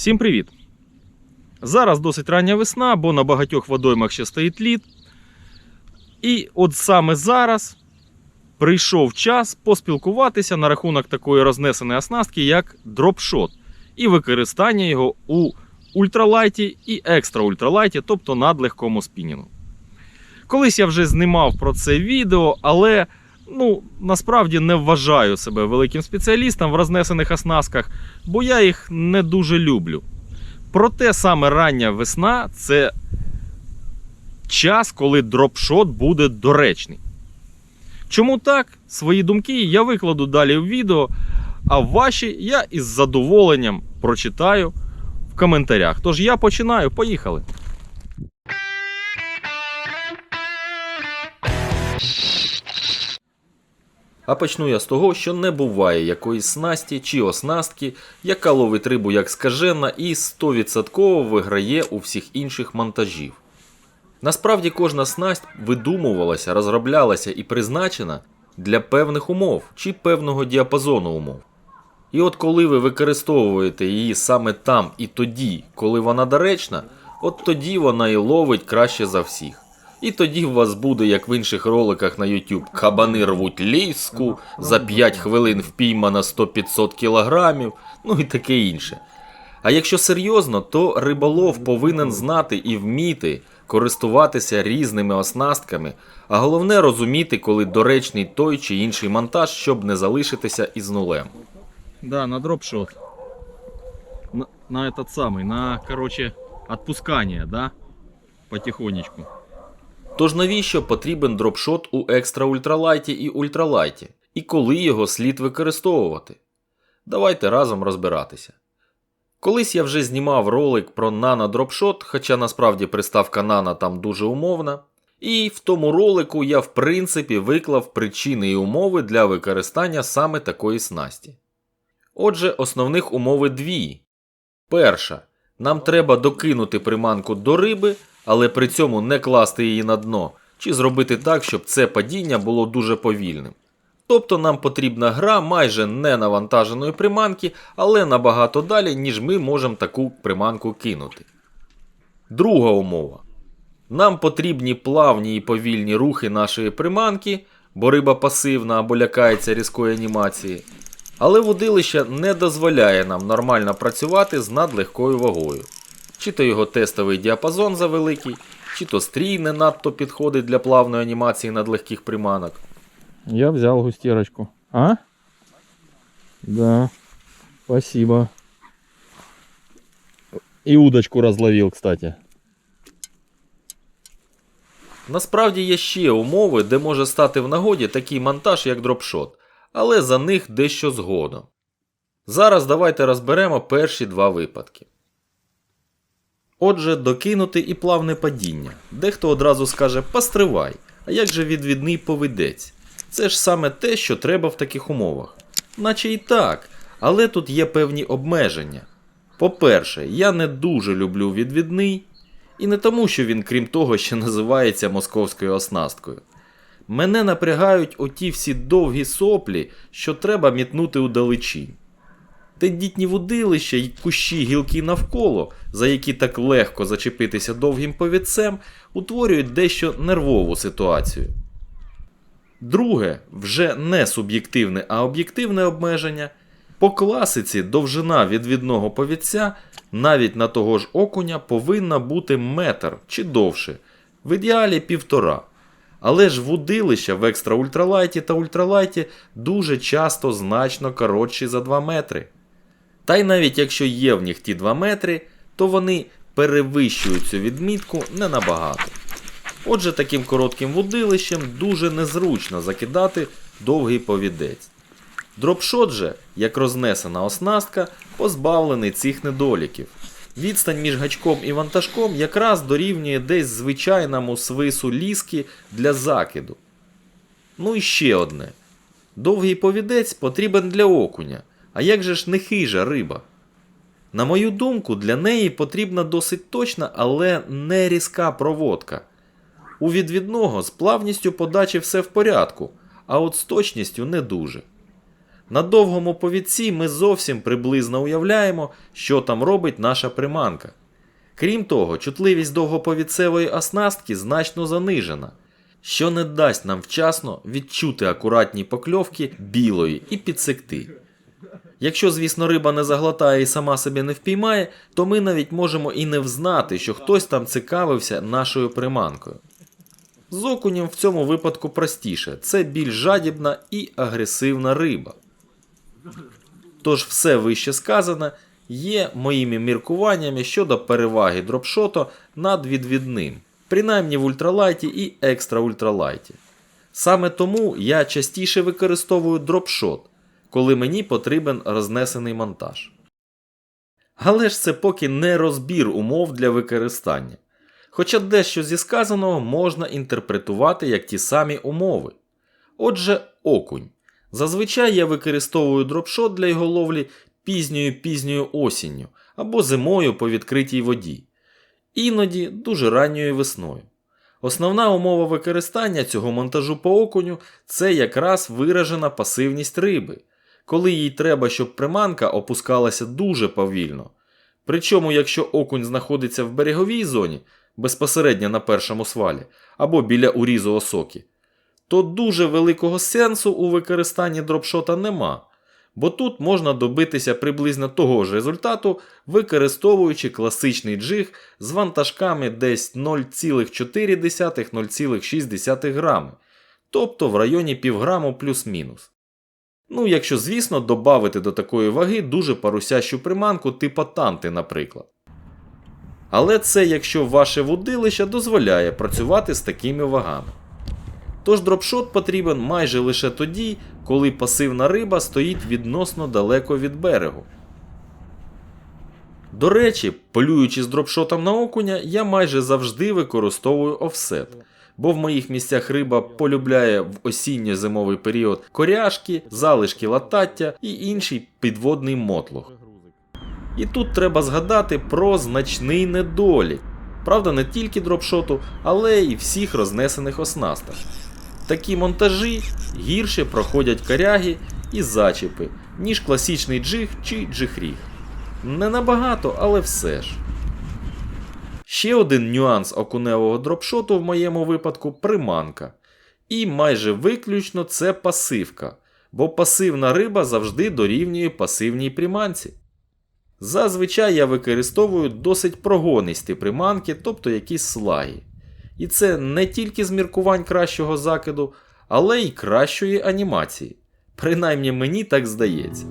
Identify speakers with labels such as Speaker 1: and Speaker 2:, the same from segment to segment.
Speaker 1: Всім привіт! Зараз досить рання весна, бо на багатьох водоймах ще стоїть лід. І от саме зараз прийшов час поспілкуватися на рахунок такої рознесеної оснастки, як дропшот, і використання його у ультралайті і екстра ультралайті, тобто надлегкому спінінгу. Колись я вже знімав про це відео, але ну, насправді не вважаю себе великим спеціалістом в рознесених оснастках, бо я їх не дуже люблю. Проте саме рання весна це час, коли дропшот буде доречний. Чому так? Свої думки я викладу далі в відео, а ваші я із задоволенням прочитаю в коментарях. Тож я починаю, поїхали. А почну я з того, що не буває якоїсь снасті чи оснастки, яка ловить рибу як скажена і 100% виграє у всіх інших монтажів. Насправді кожна снасть видумувалася, розроблялася і призначена для певних умов чи певного діапазону умов. І от коли ви використовуєте її саме там і тоді, коли вона доречна, от тоді вона і ловить краще за всіх. І тоді у вас буде, як в інших роликах на YouTube, кабани рвуть ліску, за 5 хвилин впіймана 100-500 кілограмів, ну і таке інше. А якщо серйозно, то риболов повинен знати і вміти користуватися різними оснастками, а головне розуміти, коли доречний той чи інший монтаж, щоб не залишитися із нулем. Да, на дропшот. На, на этот самый, на, короче, отпускание, да? Потихонечку. Тож навіщо потрібен дропшот у екстра ультралайті і ультралайті? І коли його слід використовувати? Давайте разом розбиратися. Колись я вже знімав ролик про нано дропшот, хоча насправді приставка нано там дуже умовна. І в тому ролику я в принципі виклав причини і умови для використання саме такої снасті. Отже, основних умови дві. Перша. Нам треба докинути приманку до риби, але при цьому не класти її на дно, чи зробити так, щоб це падіння було дуже повільним. Тобто нам потрібна гра майже не навантаженої приманки, але набагато далі, ніж ми можемо таку приманку кинути. Друга умова. Нам потрібні плавні і повільні рухи нашої приманки, бо риба пасивна або лякається різкої анімації. Але водилище не дозволяє нам нормально працювати з надлегкою вагою. Чи то його тестовий діапазон завеликий, чи то стрій не надто підходить для плавної анімації надлегких приманок.
Speaker 2: Я взял густерочку. А? Да. Спасибо. И удочку разловил, кстати.
Speaker 1: Насправді є ще умови, де може стати в нагоді такий монтаж, як дропшот, але за них дещо згодом. Зараз давайте розберемо перші два випадки. Отже, докинути і плавне падіння. Дехто одразу скаже постривай, а як же відвідний поведець? Це ж саме те, що треба в таких умовах. Наче і так, але тут є певні обмеження. По-перше, я не дуже люблю відвідний, і не тому, що він, крім того, ще називається московською оснасткою. Мене напрягають оті всі довгі соплі, що треба мітнути удалечінь. Тендітні вудилища й кущі гілки навколо, за які так легко зачепитися довгим повідцем, утворюють дещо нервову ситуацію. Друге, вже не суб'єктивне, а об'єктивне обмеження. По класиці довжина відвідного повідця навіть на того ж окуня повинна бути метр чи довше, в ідеалі півтора. Але ж вудилища в екстра ультралайті та ультралайті дуже часто значно коротші за 2 метри. Та й навіть якщо є в них ті 2 метри, то вони перевищують цю відмітку не набагато. Отже, таким коротким вудилищем дуже незручно закидати довгий повідець. Дропшот же, як рознесена оснастка, позбавлений цих недоліків. Відстань між гачком і вантажком якраз дорівнює десь звичайному свису ліски для закиду. Ну і ще одне. Довгий повідець потрібен для окуня. А як же ж не хижа риба? На мою думку, для неї потрібна досить точна, але не різка проводка. У відвідного з плавністю подачі все в порядку, а от з точністю не дуже. На довгому повідці ми зовсім приблизно уявляємо, що там робить наша приманка. Крім того, чутливість довгоповідцевої оснастки значно занижена, що не дасть нам вчасно відчути акуратні покльовки білої і підсекти. Якщо, звісно, риба не заглотає і сама себе не впіймає, то ми навіть можемо і не взнати, що хтось там цікавився нашою приманкою. З окунем в цьому випадку простіше, це більш жадібна і агресивна риба. Тож все вище сказане є моїми міркуваннями щодо переваги дропшоту над відвідним, принаймні в ультралайті і екстра ультралайті. Саме тому я частіше використовую дропшот, коли мені потрібен рознесений монтаж. Але ж це поки не розбір умов для використання. Хоча дещо зі сказаного можна інтерпретувати як ті самі умови. Отже, окунь. Зазвичай я використовую дропшот для його ловлі пізньою пізньою осінню або зимою по відкритій воді, іноді дуже ранньою весною. Основна умова використання цього монтажу по окуню це якраз виражена пасивність риби, коли їй треба, щоб приманка опускалася дуже повільно. Причому, якщо окунь знаходиться в береговій зоні, безпосередньо на першому свалі, або біля урізу осоки, то дуже великого сенсу у використанні дропшота нема, бо тут можна добитися приблизно того ж результату, використовуючи класичний джиг з вантажками десь 0,4-0,6 грами, тобто в районі півграму плюс-мінус. Ну, якщо, звісно, додати до такої ваги дуже парусящу приманку типа танти, наприклад. Але це якщо ваше вудилище дозволяє працювати з такими вагами. Тож дропшот потрібен майже лише тоді, коли пасивна риба стоїть відносно далеко від берегу. До речі, полюючи з дропшотом на окуня, я майже завжди використовую офсет, бо в моїх місцях риба полюбляє в осінньо-зимовий період коряшки, залишки латаття і інший підводний мотлох. І тут треба згадати про значний недолік. Правда, не тільки дропшоту, але й всіх рознесених оснасток. Такі монтажі гірше проходять коряги і зачіпи, ніж класичний джиг чи джихріг. Не набагато, але все ж. Ще один нюанс окуневого дропшоту в моєму випадку приманка. І майже виключно це пасивка, бо пасивна риба завжди дорівнює пасивній приманці. Зазвичай я використовую досить прогонисті приманки, тобто якісь слаги. І це не тільки з міркувань кращого закиду, але й кращої анімації. Принаймні мені так здається.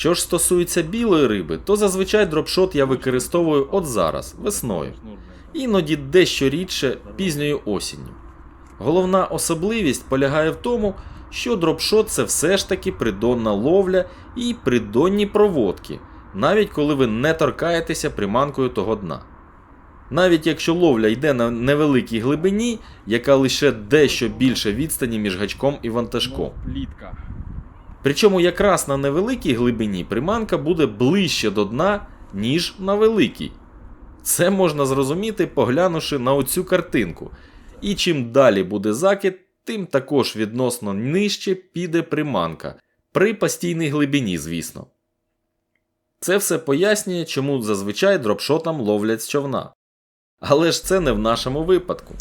Speaker 1: Що ж стосується білої риби, то зазвичай дропшот я використовую от зараз, весною, іноді дещо рідше пізньою осінню. Головна особливість полягає в тому, що дропшот це все ж таки придонна ловля і придонні проводки, навіть коли ви не торкаєтеся приманкою того дна. Навіть якщо ловля йде на невеликій глибині, яка лише дещо більше відстані між гачком і вантажком. Причому якраз на невеликій глибині приманка буде ближче до дна, ніж на великій. Це можна зрозуміти, поглянувши на оцю картинку. І чим далі буде закид, тим також відносно нижче піде приманка. При постійній глибині, звісно. Це все пояснює, чому зазвичай дропшотом ловлять з човна. Але ж це не в нашому випадку.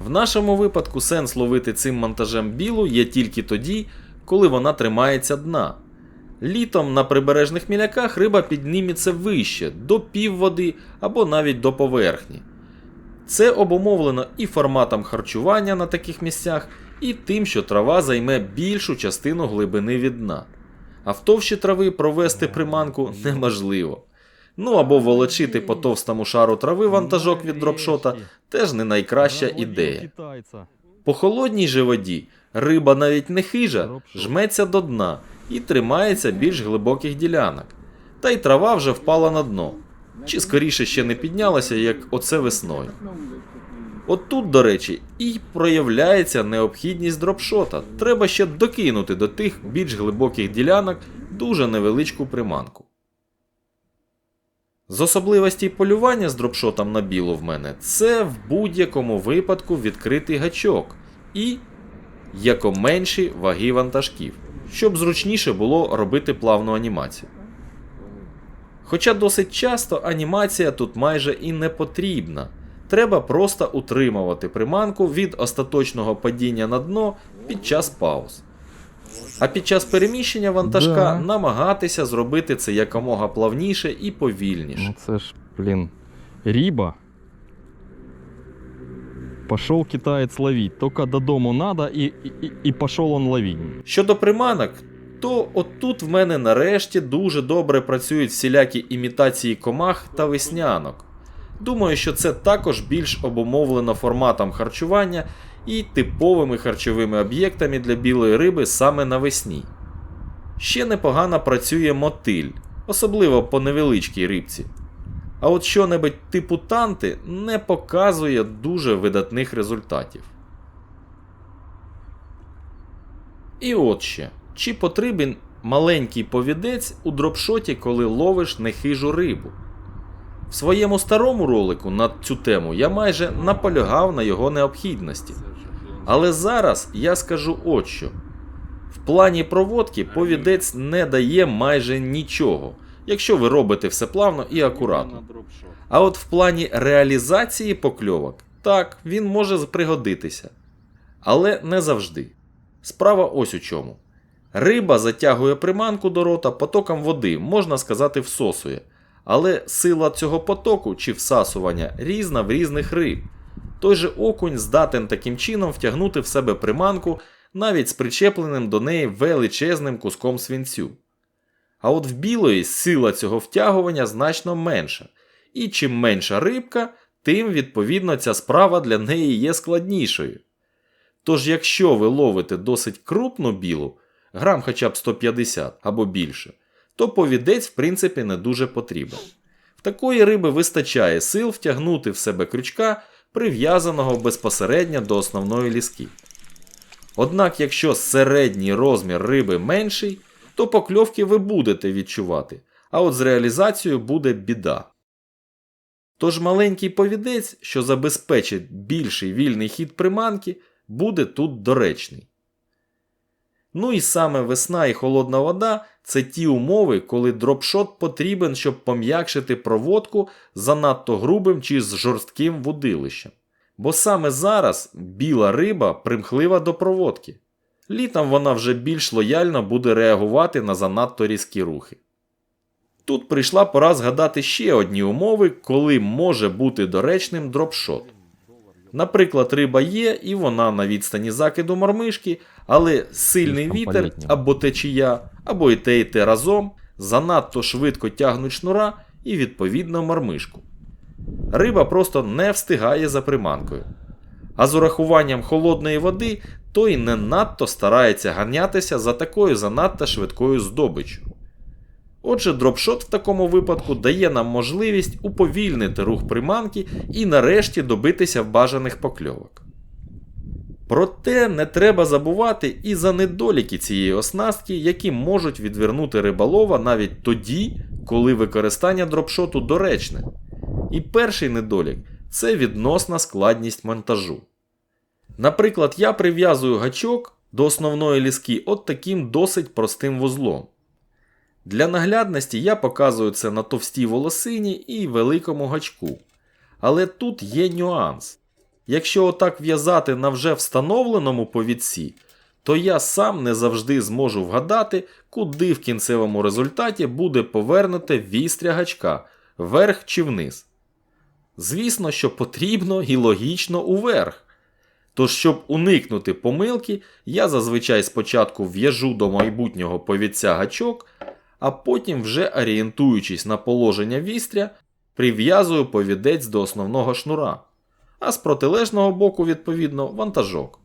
Speaker 1: В нашому випадку сенс ловити цим монтажем білу є тільки тоді, коли вона тримається дна. Літом на прибережних міляках риба підніметься вище, до півводи або навіть до поверхні. Це обумовлено і форматом харчування на таких місцях, і тим, що трава займе більшу частину глибини від дна. А в товщі трави провести приманку неможливо. Ну або волочити по товстому шару трави вантажок від дропшота теж не найкраща ідея. По холодній же воді риба навіть не хижа, жметься до дна і тримається більш глибоких ділянок. Та й трава вже впала на дно. Чи скоріше ще не піднялася, як оце весною. От тут, до речі, і проявляється необхідність дропшота. Треба ще докинути до тих більш глибоких ділянок дуже невеличку приманку. З особливостей полювання з дропшотом на білу в мене це в будь-якому випадку відкритий гачок і якоменші ваги вантажків, щоб зручніше було робити плавну анімацію. Хоча досить часто анімація тут майже і не потрібна. Треба просто утримувати приманку від остаточного падіння на дно під час пауз. А під час переміщення вантажка
Speaker 2: Да.
Speaker 1: намагатися зробити це якомога плавніше і повільніше.
Speaker 2: Ну це ж, блін, риба. Пошел китаєць ловить. Только додому надо і, і, і- пошел он ловить.
Speaker 1: Щодо приманок, то отут в мене нарешті дуже добре працюють всілякі імітації комах та веснянок. Думаю, що це також більш обумовлено форматом харчування і типовими харчовими об'єктами для білої риби саме навесні. Ще непогано працює мотиль, особливо по невеличкій рибці. А от що-небудь типу танти не показує дуже видатних результатів. І от ще, чи потрібен маленький повідець у дропшоті, коли ловиш нехижу рибу? В своєму старому ролику на цю тему я майже наполягав на його необхідності. Але зараз я скажу от що. В плані проводки повідець не дає майже нічого, якщо ви робите все плавно і акуратно. А от в плані реалізації покльовок, так, він може пригодитися. Але не завжди. Справа ось у чому. Риба затягує приманку до рота потоком води, можна сказати, всосує. Але сила цього потоку чи всасування різна в різних риб. Той же окунь здатен таким чином втягнути в себе приманку навіть з причепленим до неї величезним куском свинцю. А от в білої сила цього втягування значно менша. І чим менша рибка, тим відповідно ця справа для неї є складнішою. Тож, якщо ви ловите досить крупну білу, грам хоча б 150 або більше, то повідець в принципі не дуже потрібен. В такої риби вистачає сил втягнути в себе крючка, прив'язаного безпосередньо до основної ліски. Однак, якщо середній розмір риби менший, то покльовки ви будете відчувати, а от з реалізацією буде біда. Тож маленький повідець, що забезпечить більший вільний хід приманки, буде тут доречний. Ну і саме весна і холодна вода це ті умови, коли дропшот потрібен, щоб пом'якшити проводку занадто грубим чи з жорстким вудилищем. Бо саме зараз біла риба примхлива до проводки. Літом вона вже більш лояльно буде реагувати на занадто різкі рухи. Тут прийшла пора згадати ще одні умови, коли може бути доречним дропшот. Наприклад, риба є, і вона на відстані закиду мормишки, але сильний вітер або течія, або і те, і те разом занадто швидко тягнуть шнура і відповідно мормишку. Риба просто не встигає за приманкою. А з урахуванням холодної води, то й не надто старається ганятися за такою занадто швидкою здобиччю. Отже, дропшот в такому випадку дає нам можливість уповільнити рух приманки і нарешті добитися бажаних покльовок. Проте не треба забувати і за недоліки цієї оснастки, які можуть відвернути риболова навіть тоді, коли використання дропшоту доречне. І перший недолік це відносна складність монтажу. Наприклад, я прив'язую гачок до основної ліски от таким досить простим вузлом. Для наглядності я показую це на товстій волосині і великому гачку. Але тут є нюанс. Якщо отак в'язати на вже встановленому повідці, то я сам не завжди зможу вгадати, куди в кінцевому результаті буде повернуте вістря гачка вверх чи вниз. Звісно, що потрібно і логічно уверх. Тож, щоб уникнути помилки, я зазвичай спочатку в'яжу до майбутнього повідця гачок, а потім, вже орієнтуючись на положення вістря, прив'язую повідець до основного шнура, а з протилежного боку, відповідно, вантажок.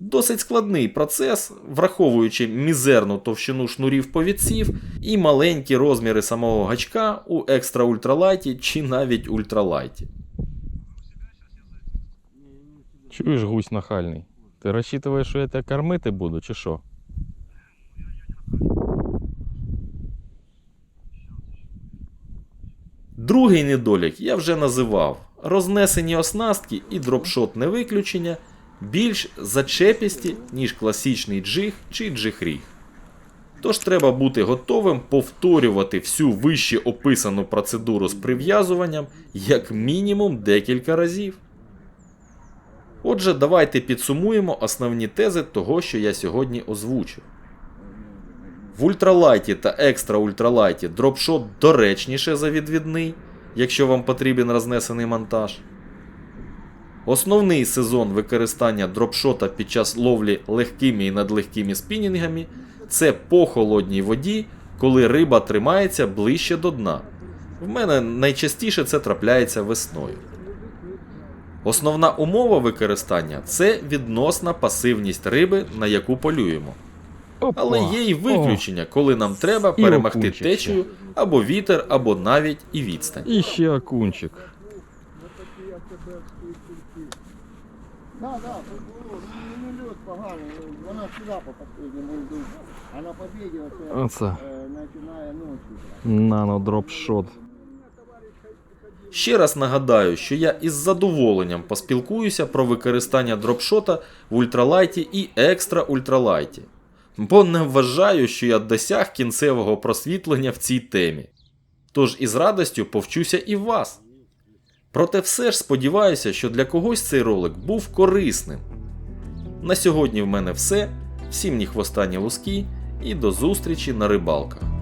Speaker 1: Досить складний процес, враховуючи мізерну товщину шнурів повідців і маленькі розміри самого гачка у екстра ультралайті чи навіть ультралайті.
Speaker 2: Чуєш, гусь нахальний? Ти розчитываєш, що я тебе кормити буду, чи що?
Speaker 1: Другий недолік я вже називав. Рознесені оснастки і дропшот не виключення більш зачепісті, ніж класичний джиг чи джиг-ріг. Тож треба бути готовим повторювати всю вище описану процедуру з прив'язуванням як мінімум декілька разів. Отже, давайте підсумуємо основні тези того, що я сьогодні озвучив. В ультралайті та екстра ультралайті дропшот доречніше за відвідний, якщо вам потрібен рознесений монтаж. Основний сезон використання дропшота під час ловлі легкими і надлегкими спінінгами це по холодній воді, коли риба тримається ближче до дна. В мене найчастіше це трапляється весною. Основна умова використання це відносна пасивність риби, на яку полюємо.
Speaker 2: Опа.
Speaker 1: Але є й виключення, коли нам треба
Speaker 2: І
Speaker 1: перемогти
Speaker 2: окунчик
Speaker 1: течію або вітер, або навіть і відстань.
Speaker 2: І ще окунчик.
Speaker 3: Да, да, ну не поганий, вона сюди по последньому льду, а на побіді оце починає ночі.
Speaker 2: Нано дропшот.
Speaker 1: Ще раз нагадаю, що я із задоволенням поспілкуюся про використання дропшота в ультралайті і екстра ультралайті, бо не вважаю, що я досяг кінцевого просвітлення в цій темі. Тож із радістю повчуся і вас. Проте все ж сподіваюся, що для когось цей ролик був корисним. На сьогодні в мене все. Всім ні хвоста, ні луски, і до зустрічі на рибалках.